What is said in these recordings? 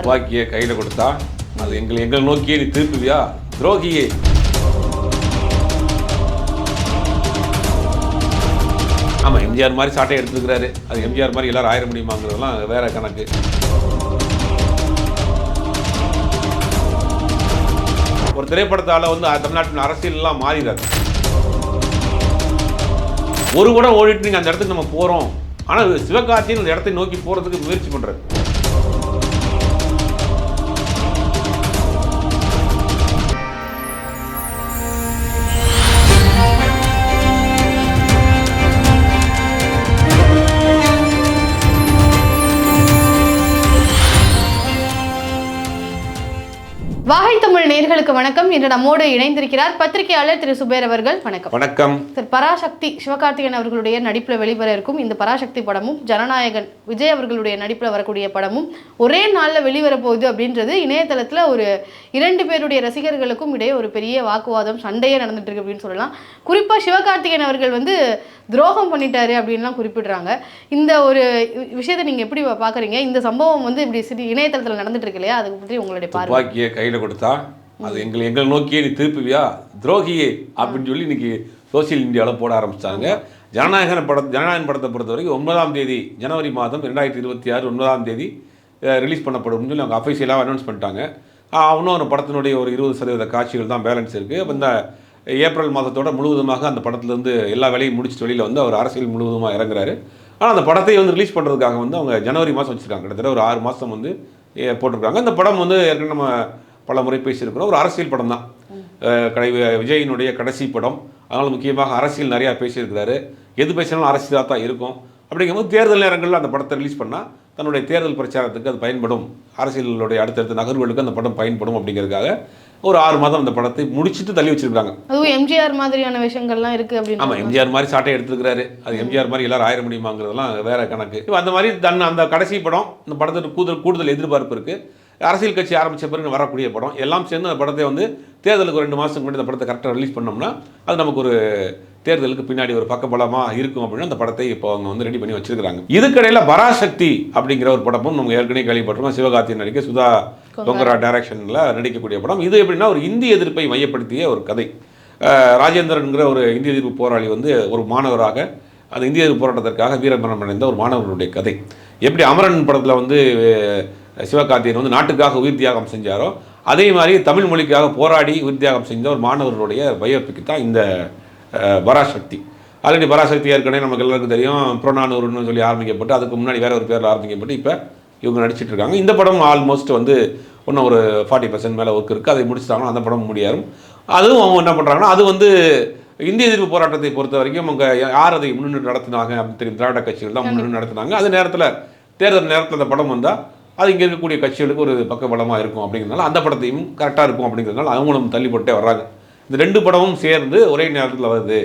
துப்பாக்கியை கையில் கொடுத்தா அது எங்களை எங்களை நோக்கியே நீ திருப்புவியா? துரோகியே. ஆமாம் எம்ஜிஆர் மாதிரி சாட்டை எடுத்துருக்கிறாரு. அது எம்ஜிஆர் மாதிரி எல்லாரும் ஆயிர முடியுமாங்கிறதெல்லாம் வேற கணக்கு. ஒரு திரைப்படத்தால் வந்து தமிழ்நாட்டின் அரசியல்லாம் மாறிடாது. ஒரு கூட ஓடிட்டு நீங்கள் அந்த இடத்துக்கு நம்ம போகிறோம் ஆனால் சிவகார்த்தியின் அந்த இடத்தை நோக்கி போகிறதுக்கு முயற்சி பண்ணுறது நேர்களுக்கு வணக்கம். இன்று நம்மோடு இணைந்திருக்கிறார் பத்திரிகையாளர் திரு சுபேர் அவர்கள். வணக்கம். வணக்கம். சார் பராசக்தி சிவகார்த்திகேயன் அவர்களுடைய நடிப்பில் வெளிவர இருக்கும் இந்த பராசக்தி படமும் ஜனநாயகன் விஜய் அவர்களுடைய நடிப்பில் வரக்கூடிய படமும் ஒரே நாளில் வெளிவர போகுது அப்படின்றது இணையதளத்தில் ஒரு இரண்டு பேருடைய ரசிகர்களுக்கும் இடையே ஒரு பெரிய வாக்குவாதம் சண்டையே நடந்துட்டு இருக்கு அப்படின்னு சொல்லலாம். குறிப்பாக சிவகார்த்திகேயன் அவர்கள் வந்து துரோகம் பண்ணிட்டாரு அப்படின்லாம் குறிப்பிடுறாங்க. இந்த ஒரு விஷயத்தை நீங்கள் எப்படி பார்க்குறீங்க இந்த சம்பவம் வந்து இப்படி இணையதளத்தில் நடந்துட்டு இருக்கு இல்லையா? அதை பற்றி உங்களுடைய பார்வை. கையில் கொடுத்தா அது எங்களை எங்களை நோக்கியே நீ திருப்புவியா? துரோகியே அப்படின்னு சொல்லி இன்னைக்கு சோசியல் மீடியாவில் போட ஆரம்பிச்சாங்க. ஜனநாயகன் படம் ஜனநாயகன் படத்தை பொறுத்த வரைக்கும் ஒன்பதாம் தேதி ஜனவரி மாதம் ரெண்டாயிரத்தி இருபத்தி ஆறு ஒன்பதாம் தேதி ரிலீஸ் பண்ணப்படும்னு சொல்லி அவங்க அஃபீஷியலாக அனௌன்ஸ் பண்ணிட்டாங்க. இன்னும் ஒரு படத்தினுடைய ஒரு இருபது சதவீத காட்சிகள் தான் பேலன்ஸ் இருக்குது அப்போ இந்த ஏப்ரல் மாதத்தோட முழுவதுமாக அந்த படத்துலேருந்து எல்லா வேலையும் முடிச்சுட்டு வெளியில் வந்து அவர் அரசியல் முழுவதுமாக இறங்குறாரு. ஆனால் அந்த படத்தை வந்து ரிலீஸ் பண்ணுறதுக்காக வந்து அவங்க ஜனவரி மாதம் வச்சுருக்காங்க. கிட்டத்தட்ட ஒரு ஆறு மாதம் வந்து போட்டிருக்காங்க. இந்த படம் வந்து ஏற்கனவே நம்ம பல முறை பேசியிருக்கிறோம். ஒரு அரசியல் படம் தான் கடை விஜயினுடைய கடைசி படம். அதனால் முக்கியமாக அரசியல் நிறையா பேசியிருக்கிறாரு. எது பேசினாலும் அரசியலாக தான் இருக்கும். அப்படிங்கும்போது தேர்தல் நேரங்களில் அந்த படத்தை ரிலீஸ் பண்ணால் தன்னுடைய தேர்தல் பிரச்சாரத்துக்கு அது பயன்படும். அரசியலுடைய அடுத்தடுத்த நகர்வுகளுக்கு அந்த படம் பயன்படும் அப்படிங்கிறதுக்காக ஒரு ஆறு மாதம் அந்த படத்தை முடிச்சிட்டு தள்ளி வச்சிருக்காங்க அதுவும் எம்ஜிஆர் மாதிரியான விஷயங்கள்லாம் இருக்கு ஆமாம் அப்படின்னு எம்ஜிஆர் மாதிரி சாட்டை எடுத்துருக்கிறாரு. அது எம்ஜிஆர் மாதிரி எல்லாரும் ஆயிர முடியுமாங்கிறதெல்லாம் வேற கணக்கு. இப்ப அந்த மாதிரி தன் அந்த கடைசி படம் இந்த படத்துக்கு கூடுதல் கூடுதல் எதிர்பார்ப்பு இருக்கு. அரசியல் கட்சி ஆரம்பிச்ச பிறகு வரக்கூடிய படம் எல்லாம் சேர்ந்து அந்த படத்தை வந்து தேர்தலுக்கு ரெண்டு மாதத்துக்கு முன்னாடி இந்த படத்தை கரெக்டாக ரிலீஸ் பண்ணோம்னா அது நமக்கு ஒரு தேர்தலுக்கு பின்னாடி ஒரு பக்கபலமாக இருக்கும் அப்படின்னு அந்த படத்தை இப்போ அவங்க வந்து ரெடி பண்ணி வச்சிருக்காங்க இதுக்கடையில் பராசக்தி அப்படிங்கிற ஒரு படமும் நம்ம ஏற்கனவே கேள்விப்பட்டிருக்கோம். சிவகார்த்தியின் நடிக்க சுதா கொங்கரா. டைரக்ஷனில் நடிக்கக்கூடிய படம். இது எப்படின்னா ஒரு இந்தி எதிர்ப்பை மையப்படுத்திய ஒரு கதை. ராஜேந்திரன்கிற ஒரு இந்திய எதிர்ப்பு போராளி வந்து ஒரு மாணவராக அந்த இந்திய எதிர்ப்பு போராட்டத்திற்காக வீரமரணம் அடைந்த ஒரு மாணவர்களுடைய கதை. எப்படி அமரன் படத்தில் வந்து சிவகார்த்திகேயன் வந்து நாட்டுக்காக உயிர் தியாகம் செஞ்சாரோ அதே மாதிரி தமிழ் மொழிக்காக போராடி உயிர் தியாகம் செஞ்ச ஒரு மாணவர்களுடைய பயோபிக்கு தான் இந்த பராசக்தி. ஆல்ரெடி பராசக்தி ஏற்கனவே நமக்கு எல்லாருக்கும் தெரியும் புறநானூறுன்னு சொல்லி ஆரம்பிக்கப்பட்டு அதுக்கு முன்னாடி வேற ஒரு பேரில் ஆரம்பிக்கப்பட்டு இப்போ இவங்க நடிச்சிட்டு இருக்காங்க. இந்த படம் ஆல்மோஸ்ட் வந்து இன்னும் ஒரு ஃபார்ட்டி பர்சன்ட் மேலே ஒர்க் இருக்குது அதை முடிச்சிட்டாங்கன்னா அந்த படம் முடியாரும். அதுவும் அவங்க என்ன பண்ணுறாங்கன்னா அது வந்து இந்திய எதிர்ப்பு போராட்டத்தை பொறுத்த வரைக்கும் அவங்க யார் அதை முன்னின்று நடத்தினாங்க அப்படின்னு தெரியும். திராவிட கட்சிகள் தான் முன்னின்று நடத்தினாங்க. அது நேரத்தில் தேர்தல் நேரத்தில் அந்த படம் வந்தால் அது இங்கே இருக்கக்கூடிய கட்சிகளுக்கு ஒரு பக்க பலமாக இருக்கும் அப்படிங்கிறதுனால அந்த படத்தையும் கரெக்டாக இருக்கும் அப்படிங்கிறதுனால அவங்களும் தள்ளிப்பட்டே வர்றாங்க. இந்த ரெண்டு படமும் சேர்ந்து ஒரே நேரத்தில் வருது.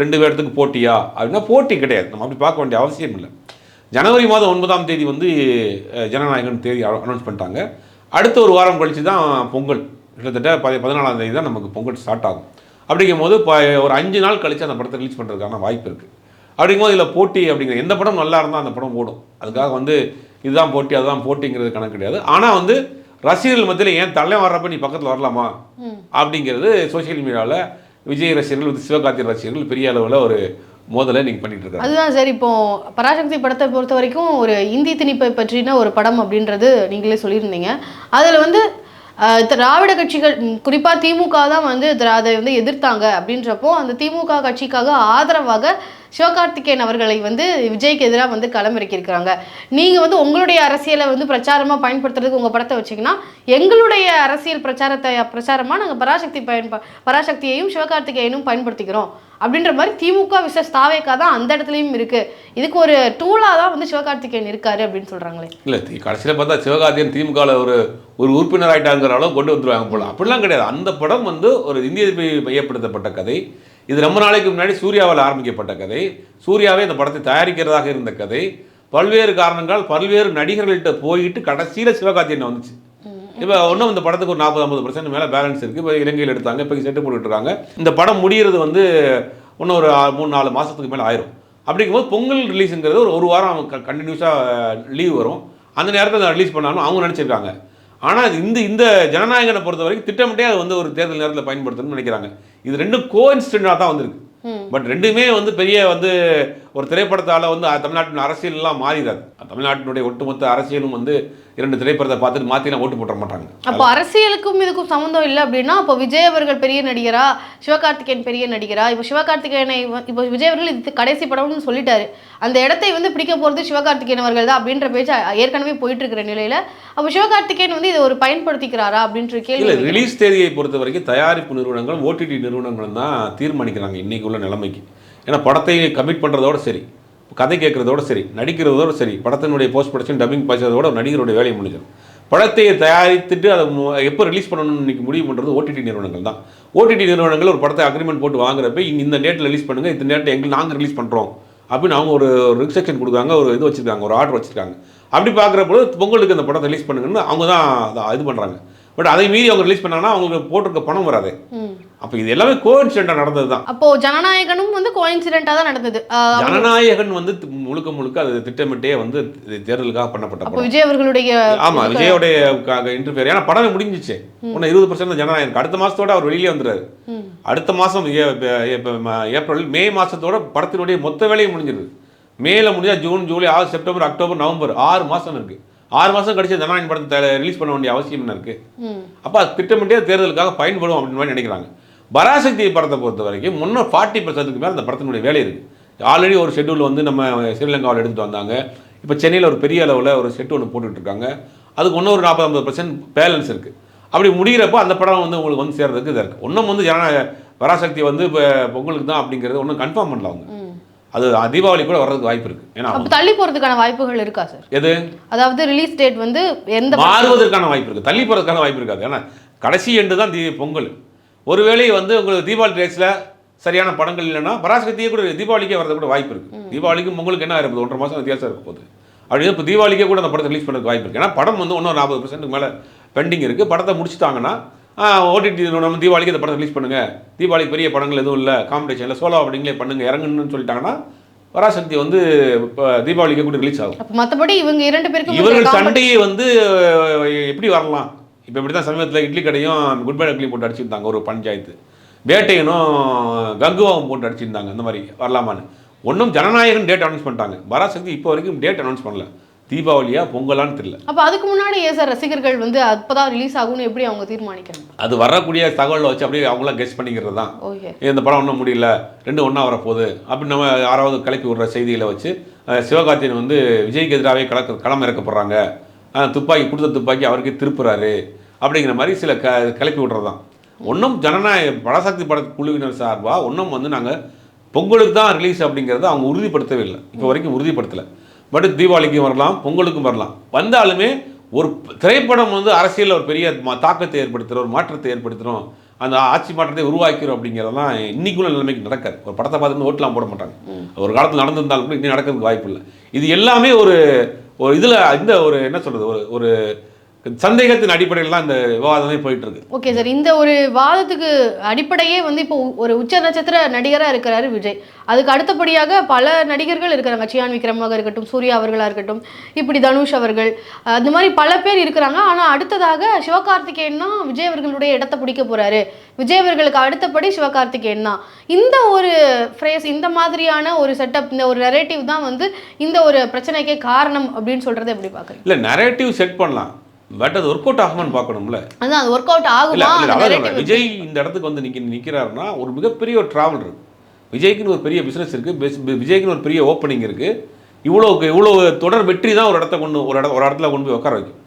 ரெண்டு பேர்த்துக்கு போட்டியா? அப்படின்னா போட்டி கிடையாது. நம்ம அப்படி பார்க்க வேண்டிய அவசியம் இல்லை. ஜனவரி மாதம் ஒன்பதாம் தேதி வந்து ஜனநாயகன் தேதி அனௌன்ஸ் பண்ணிட்டாங்க. அடுத்த ஒரு வாரம் கழித்து தான் பொங்கல். கிட்டத்தட்ட பதி பதினாலாம் தேதி தான் நமக்கு பொங்கல் ஸ்டார்ட் ஆகும். அப்படிங்கும்போது இப்போ ஒரு அஞ்சு நாள் கழிச்சு அந்த படத்தை ரிலீஸ் பண்ணுறதுக்கான வாய்ப்பு இருக்குது அப்படிங்கும்போது இதில் போட்டி அப்படிங்கிற எந்த படம் நல்லா இருந்தால் அந்த படம் ஓடும். அதுக்காக வந்து இதுதான் போட்டி அதுதான் போட்டிங்கிறது கணக்கு கிடையாது. ஆனால் வந்து ரசிகர்கள் மத்தியில் ஏன் தலை வர்றப்ப நீ பக்கத்தில் வரலாமா? அப்படிங்கிறது சோஷியல் மீடியாவில் விஜய் ரசிகர்கள் with சிவகார்த்திகேயன் ரசிகர்கள் பெரிய அளவில் ஒரு மோதலை நீங்கள் பண்ணிட்டு இருக்காங்க. அதுதான் சார். இப்போ பராசக்தி படத்தை பொறுத்த வரைக்கும் ஒரு இந்தி திணிப்பை பற்றின ஒரு படம் அப்படின்றது நீங்களே சொல்லியிருந்தீங்க. அதில் வந்து திராவிட கட்சிகள் குறிப்பாக திமுக தான் வந்து அதை வந்து எதிர்த்தாங்க அப்படின்றப்போ அந்த திமுக கட்சிக்காக ஆதரவாக சிவகார்த்திகேயன் அவர்களை வந்து விஜய்க்கு எதிராக வந்து களமிறக்கியிருக்கிறாங்க நீங்கள் வந்து உங்களுடைய அரசியலை வந்து பிரச்சாரமாக பயன்படுத்துறதுக்கு உங்கள் படத்தை வச்சிங்கன்னா எங்களுடைய அரசியல் பிரச்சாரத்தை பிரச்சாரமாக நாங்கள் பராசக்தி பயன்ப பராசக்தியையும் சிவகார்த்திகேயனும் பயன்படுத்திக்கிறோம். அப்படின்ற மாதிரி திமுக விசஸ் தாவேக்கா தான் அந்த இடத்துலையும் இருக்குது இதுக்கு ஒரு டூலாக தான் வந்து சிவகார்த்திகேயன் இருக்காரு அப்படின்னு சொல்கிறாங்களே இல்லை கடைசியில் பார்த்தா சிவகார்த்திகேயன் திமுகவில் ஒரு ஒரு உறுப்பினர் ஆகிட்டாங்கிற அளவு கொண்டு வந்துருவாங்க போல. அப்படிலாம் கிடையாது. அந்த படம் வந்து ஒரு இந்திய மையப்படுத்தப்பட்ட கதை. இது ரொம்ப நாளைக்கு முன்னாடி சூர்யாவால் ஆரம்பிக்கப்பட்ட கதை. சூர்யாவே இந்த படத்தை தயாரிக்கிறதாக இருந்த கதை. பல்வேறு காரணங்கள் பல்வேறு நடிகர்கள்ட்ட போயிட்டு கடைசியில் சிவகார்த்தியன் வந்துச்சு. இப்போ ஒன்றும் இந்த படத்துக்கு ஒரு நாற்பது ஐம்பது பர்சன்ட் மேலே பேலன்ஸ் இருக்குது இப்போ இலங்கையில் எடுத்தாங்க இப்போ செட்டு போட்டுட்டு இருக்காங்க. இந்த படம் முடிகிறது வந்து இன்னும் ஒரு மூணு நாலு மாதத்துக்கு மேலே ஆயிரும். அப்படிங்கும்போது பொங்கல் ரிலீஸுங்கிறது ஒரு ஒரு வாரம் கண்டினியூஸாக லீவ் வரும். அந்த நேரத்தில் அதை ரிலீஸ் பண்ணாலும் அவங்க நினச்சிருக்காங்க. ஆனால் இந்த இந்த ஜனநாயகனை பொறுத்த வரைக்கும் திட்டமிட்டே அது வந்து ஒரு தேர்தல் நேரத்தில் பயன்படுத்தணும்னு நினைக்கிறாங்க. இது ரெண்டும் கோ தான் வந்திருக்கு. பட் ரெண்டுமே வந்து பெரிய வந்து ஒரு திரைப்படத்தால் வந்து தமிழ்நாட்டின் அரசியல்லாம் மாறிடாது. தமிழ்நாட்டினுடைய ஒட்டுமொத்த அரசியலும் வந்து இரண்டு திரைப்படத்தை பார்த்துட்டு மாற்றிலாம் ஓட்டு போட்ட மாட்டாங்க. அப்போ அரசியலுக்கும் இதுக்கும் சம்மந்தம் இல்லை அப்படின்னா அப்போ விஜய் அவர்கள் பெரிய நடிகரா? சிவகார்த்திகேயன் பெரிய நடிகரா? இப்போ சிவகார்த்திகேயனை இப்போ விஜய் அவர்கள் இது கடைசி படம்னு சொல்லிட்டாரு. அந்த இடத்தை வந்து பிடிக்க போறது சிவகார்த்திகேயன் அவர்கள் தான் அப்படின்ற பேச்சு ஏற்கனவே போயிட்டு இருக்கிற நிலையில அப்போ சிவகார்த்திகேயன் வந்து இதை ஒரு பயன்படுத்திக்கிறாரா அப்படின்ற கேள்வி. ரிலீஸ் தேதியை பொறுத்த வரைக்கும் தயாரிப்பு நிறுவனங்களும் ஓடிடி நிறுவனங்களும் தான் தீர்மானிக்கிறாங்க. இன்னைக்கு உள்ள நிலைமைக்கு ஏன்னா படத்தை கமிட் பண்ணுறதோட சரி கதை கேட்குறதோட சரி நடிக்கிறதோட சரி படத்தினுடைய போஸ்ட் ப்ரொடக்ஷன் டப்பிங் பேசுறதோட நடிகருடைய வேலையை முடிஞ்சிடும். படத்தை தயாரித்துட்டு அதை எப்போ ரிலீஸ் பண்ணணும்னு இன்னைக்கு முடிவு பண்ணுறது ஓடிடி நிறுவனங்கள் தான். ஓடிடி நிறுவனங்கள் ஒரு படத்தை அக்ரிமெண்ட் போட்டு வாங்குறப்ப இங்கே இந்த டேட்டில் ரிலீஸ் பண்ணுங்க இந்த டேட்டில் எங்களுக்கு நாங்கள் ரிலீஸ் பண்ணுறோம் அப்படின்னு அவங்க ஒரு ரிஸ்ட்ரிக்ஷன் கொடுக்குறாங்க ஒரு இது வச்சிருக்காங்க ஒரு ஆர்டர் வச்சிருக்காங்க. அப்படி பார்க்குற பொங்கலுக்கு அந்த படத்தை ரிலீஸ் பண்ணுங்கன்னு அவங்க தான் இது பண்ணுறாங்க பட் அதை மீறி அவங்க ரிலீஸ் பண்ணாங்கன்னா அவங்களுக்கு போட்டிருக்க பணம் வராது. அப்போ இது எல்லாமே கோஇன்சிடென்ட்டாக நடந்தது தான் அப்போ ஜனநாயகனும் வந்து கோயின்சிடென்ட்டா தான் நடந்தது. ஜனநாயகன் வந்து முழுக்க முழுக்க அது திட்டமிட்டே வந்து தேர்தலுக்காக பண்ணப்பட்ட அப்போ படம். விஜய் அவர்களுடைய ஆமா விஜயோடைய இன்டர்ஃபியர் ஏன்னா படமே முடிஞ்சிச்சு. இன்னும் இருபது பர்சன்ட் ஜனநாயகம். அடுத்த மாசத்தோட அவர் வெளியே வந்துறாரு ம். அடுத்த மாசம் ஏ- இப்ப ம- ஏப்ரல் மே மாசத்தோட படத்தினுடைய மொத்த வேலையும் முடிஞ்சிருது. மேல முடிஞ்சா ஜூன் ஜூலை ஆகஸ்ட் செப்டம்பர் அக்டோபர் நவம்பர் ஆறு மாசம் இருக்கு. ஆறு மாசம் கழிச்சு ஜனநாயகம் படத்தை ரிலீஸ் பண்ண வேண்டிய அவசியம் என்ன இருக்கு. அப்போ அது திட்டமிட்டே தேர்தலுக்காக பயன்படும் அப்படின்னு மாதிரி நினைக்கிறாங்க. பராசக்தி படத்தை பொறுத்த வரைக்கும் முன்ன ஃபார்ட்டி பர்சன்ட்டுக்கு மேலே அந்த படத்தினுடைய வேலை இருக்குது ஆல்ரெடி ஒரு ஷெட்யூல் வந்து நம்ம ஸ்ரீலங்காவில் எடுத்துட்டு வந்தாங்க. இப்போ சென்னையில் ஒரு பெரிய அளவில் ஒரு செட் ஒன்று போட்டுட்டு இருக்காங்க அதுக்கு இன்னும் ஒரு நாற்பது ஐம்பது பர்சன்ட் பேலன்ஸ் இருக்குது அப்படி முடிகிறப்போ அந்த படம் வந்து உங்களுக்கு வந்து சேர்றதுக்கு இதாக இருக்குது ஒன்றும் வந்து ஜன பராசக்தி வந்து இப்போ பொங்கலுக்கு தான் அப்படிங்கிறது ஒன்றும் கன்ஃபார்ம் பண்ணல அவங்க. அது தீபாவளி கூட வர்றதுக்கு வாய்ப்பு இருக்குது ஏன்னா தள்ளி போறதுக்கான வாய்ப்புகள் இருக்கா சார் எது? அதாவது ரிலீஸ் டேட் வந்து எந்த மாறுவதற்கான வாய்ப்பு இருக்குது தள்ளி போகிறதுக்கான வாய்ப்பு இருக்காது. ஏன்னா கடைசி எண்டு தான் பொங்கல். ஒருவேளை வந்து உங்களுக்கு தீபாவளி டேட்ஸில் சரியான படங்கள் இல்லைன்னா பராசக்தியே கூட தீபாவளிக்கே வரது கூட வாய்ப்பு இருக்குது தீபாவளிக்கும் பொங்கலுக்கு என்ன இருப்பது ஒன்றரை மாதம் வித்தியாசம் இருக்க போகுது. அப்படி இப்போ தீபாவளிக்கே கூட அந்த படத்தை ரிலீஸ் பண்ணுறதுக்கு வாய்ப்பு இருக்குது ஏன்னா படம் வந்து இன்னும் நாற்பது பர்சன்ட்டுக்கு மேலே பெண்டிங் இருக்குது படத்தை முடிச்சுட்டாங்கன்னா ஓடிடி நம்ம தீபாவளிக்கு இந்த படத்தை ரிலீஸ் பண்ணுங்கள் தீபாவளிக்கு பெரிய படங்கள் எதுவும் இல்லை. காம்படிஷனில் சோலோ அப்படிங்களே பண்ணுங்க. இறங்குன்னு சொல்லிட்டாங்கன்னா பராசக்தி வந்து இப்போ தீபாவளிக்கே கூட ரிலீஸ் ஆகும். மத்தபடி இவங்க இரண்டு பேருக்கும் இவர்கள் சண்டையை வந்து எப்படி வரலாம்? இப்போ இப்படி தான் சமீபத்தில் இட்லி கடையும் குட் பை இட்லி போட்டு அடிச்சிருந்தாங்க ஒரு பஞ்சாயத்து. வேட்டையனும் கங்குவாவும் போட்டு அடிச்சிருந்தாங்க இந்த மாதிரி வரலாமான்னு. ஒன்றும் ஜனநாயகன் டேட் அனௌன்ஸ் பண்ணிட்டாங்க. பராசக்தி இப்போ வரைக்கும் டேட் அனௌன்ஸ் பண்ணல. தீபாவளியா பொங்கலான்னு தெரியல. அப்ப அதுக்கு முன்னாடி ஏன் சார் ரசிகர்கள் வந்து அப்பதான் ரிலீஸ் ஆகும்னு எப்படி அவங்க தீர்மானிக்கிறாங்க? அது வரக்கூடிய தகவலை வச்சு அப்படியே அவங்களாம் கெஸ் பண்ணிக்கிறது தான். ஓகே. இந்த படம் ஒன்றும் முடியல. ரெண்டும் ஒன்றா வரப்போகுது. அப்படின்னு நம்ம யாராவது கிளப்பி விடுற செய்திகளை வச்சு சிவகார்த்தியன் வந்து விஜய்க்கு எதிராகவே கலக்க களம் இறக்கப்படுறாங்க. துப்பாக்கி கொடுத்த துப்பாக்கி அவருக்கே திருப்புறாரு. அப்படிங்கிற மாதிரி சில க கிளப்பி விடுறது தான் ஒன்றும் ஜனநாயக படசக்தி பட குழுவினர் சார்பாக ஒன்றும் வந்து நாங்கள் பொங்கலுக்கு தான் ரிலீஸ் அப்படிங்கிறத அவங்க உறுதிப்படுத்தவே இல்லை. இப்போ வரைக்கும் உறுதிப்படுத்தலை. பட் தீபாவளிக்கும் வரலாம் பொங்கலுக்கும் வரலாம். வந்தாலுமே ஒரு திரைப்படம் வந்து அரசியலில் ஒரு பெரிய தாக்கத்தை ஏற்படுத்துகிற ஒரு மாற்றத்தை ஏற்படுத்துகிறோம் அந்த ஆட்சி மாற்றத்தை உருவாக்கிறோம் அப்படிங்கிறதெல்லாம் இன்னைக்குள்ள நிலைமைக்கு நடக்காது. ஒரு படத்தை பார்த்துட்டு ஓட்டலாம் போட மாட்டாங்க. ஒரு காலத்தில் நடந்திருந்தாலும் கூட இன்னும் நடக்கிறதுக்கு வாய்ப்பு இல்லை. இது எல்லாமே ஒரு ஒரு இதில் இந்த ஒரு என்ன சொல்கிறது ஒரு ஒரு சந்தேகத்தின் அடிப்படையில் தான் இந்த விவாதமே போயிட்டு இருக்கு ஓகே சார் இந்த ஒரு வாதத்துக்கு அடிப்படையே வந்து இப்போ ஒரு உச்ச நட்சத்திர நடிகரா இருக்கிறாரு விஜய். அதுக்கு அடுத்தபடியாக பல நடிகர்கள் இருக்கிறாங்க. சியான் விக்ரமாக இருக்கட்டும் சூர்யா அவர்களா இருக்கட்டும் இப்படி தனுஷ் அவர்கள் அந்த மாதிரி பல பேர் இருக்கிறாங்க. ஆனா அடுத்ததாக சிவகார்த்திகேயன் தான் விஜய் அவர்களுடைய இடத்த பிடிக்க போறாரு. விஜய் அவர்களுக்கு அடுத்தபடி சிவகார்த்திகேயன் தான். இந்த ஒரு ஃப்ரேஸ் இந்த மாதிரியான ஒரு செட்டப் இந்த ஒரு நெரேட்டிவ் தான் வந்து இந்த ஒரு பிரச்சனைக்கே காரணம் அப்படின்னு சொல்றதை எப்படி பாக்குறீங்க இல்லை நரேட்டிவ் செட் பண்ணலாம். பட் அது ஒர்க் அவுட் ஆகுமான்னு பார்க்கணும்ல. அதான் அது ஒர்க் அவுட் ஆகுமா. விஜய் இந்த இடத்துக்கு வந்து நிக்க நிக்கிறாருன்னா ஒரு மிகப்பெரிய ஒரு டிராவல் இருக்கு. விஜய்க்குன்னு ஒரு பெரிய பிசினஸ் இருக்கு. பிஸ்- பி- விஜய்க்குன்னு ஒரு பெரிய ஓப்பனிங் இருக்கு. இவ்வளோ இவ்வளோ தொடர் வெற்றி தான் ஒரு இடத்த கொண்டு ஒரு இடம் ஒரு இடத்துல கொண்டு போய் உட்கார வைக்கும்.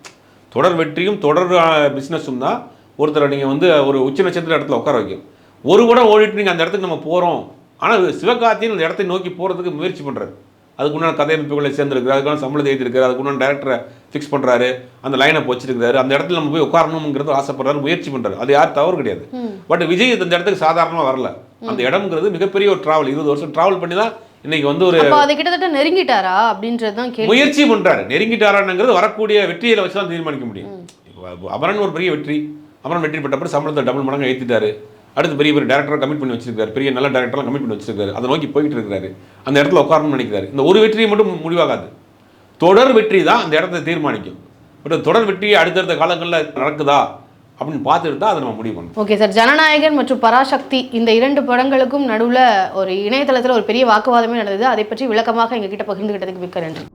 தொடர் வெற்றியும் தொடர் பிஸ்னஸும் தான் ஒருத்தரை நீங்கள் வந்து ஒரு உச்ச நட்சத்திர இடத்துல உட்கார வைக்கும். ஒரு கூட ஓடிட்டு நீங்கள் அந்த இடத்துக்கு நம்ம போகிறோம் ஆனால் சிவகார்த்தியன் அந்த இடத்தை நோக்கி போகிறதுக்கு முயற்சி பண்ணுறாரு அதுக்கு உண்டான கதையமைப்புகளை சேர்ந்துருக்காரு அதுக்கான சம்பளத்தை ஏற்றிருக்காரு அதுக்கு உண்டான டேரக்டரை ஃபிக்ஸ் பண்ணுறாரு அந்த லைனை வச்சிருக்காரு அந்த இடத்துல நம்ம போய் உட்காரணுங்கிறது ஆசைப்படுறாரு முயற்சி பண்ணுறாரு அது யார் தவறு கிடையாது. பட் விஜய் இந்த இடத்துக்கு சாதாரணமாக வரல. அந்த இடம்ங்கிறது மிகப்பெரிய ஒரு டிராவல் இருபது வருஷம் டிராவல் பண்ணி தான் இன்னைக்கு வந்து ஒரு அதை கிட்டத்தட்ட நெருங்கிட்டாரா அப்படின்றது தான் முயற்சி பண்றாரு. நெருங்கிட்டாராங்கிறது வரக்கூடிய வெற்றியில வச்சு தான் தீர்மானிக்க முடியும். அமரன் ஒரு பெரிய வெற்றி. அமரன் வெற்றி பெற்றப்பறம் சம்பளத்தை டபுள் மடங்கு ஏற்றிட்டாரு அடுத்து பெரிய பெரிய டேரக்டராக கமிட் பண்ணி வச்சிருக்காரு பெரிய நல்ல டேரக்டர்லாம் கமிட் பண்ணி வச்சிருக்காரு அதை நோக்கி போயிட்டு இருக்காரு அந்த இடத்துல உட்காரணும்னு நினைக்கிறாரு. இந்த ஒரு வெற்றியை மட்டும் முடிவாகாது. தொடர் வெற்றி தான் அந்த இடத்த தீர்மானிக்கும். பட் தொடர் வெற்றி அடுத்தடுத்த காலங்களில் நடக்குதா அப்படின்னு பார்த்துட்டு தான் அதை நம்ம முடிவு பண்ணணும். ஓகே சார் ஜனநாயகன் மற்றும் பராசக்தி இந்த இரண்டு படங்களுக்கும் நடுவில் ஒரு இணையதளத்தில் ஒரு பெரிய வாக்குவாதமே நடந்தது. அதை பற்றி விளக்கமாக எங்ககிட்ட பகிர்ந்துகிட்டதுக்கு மிக்க நன்றி.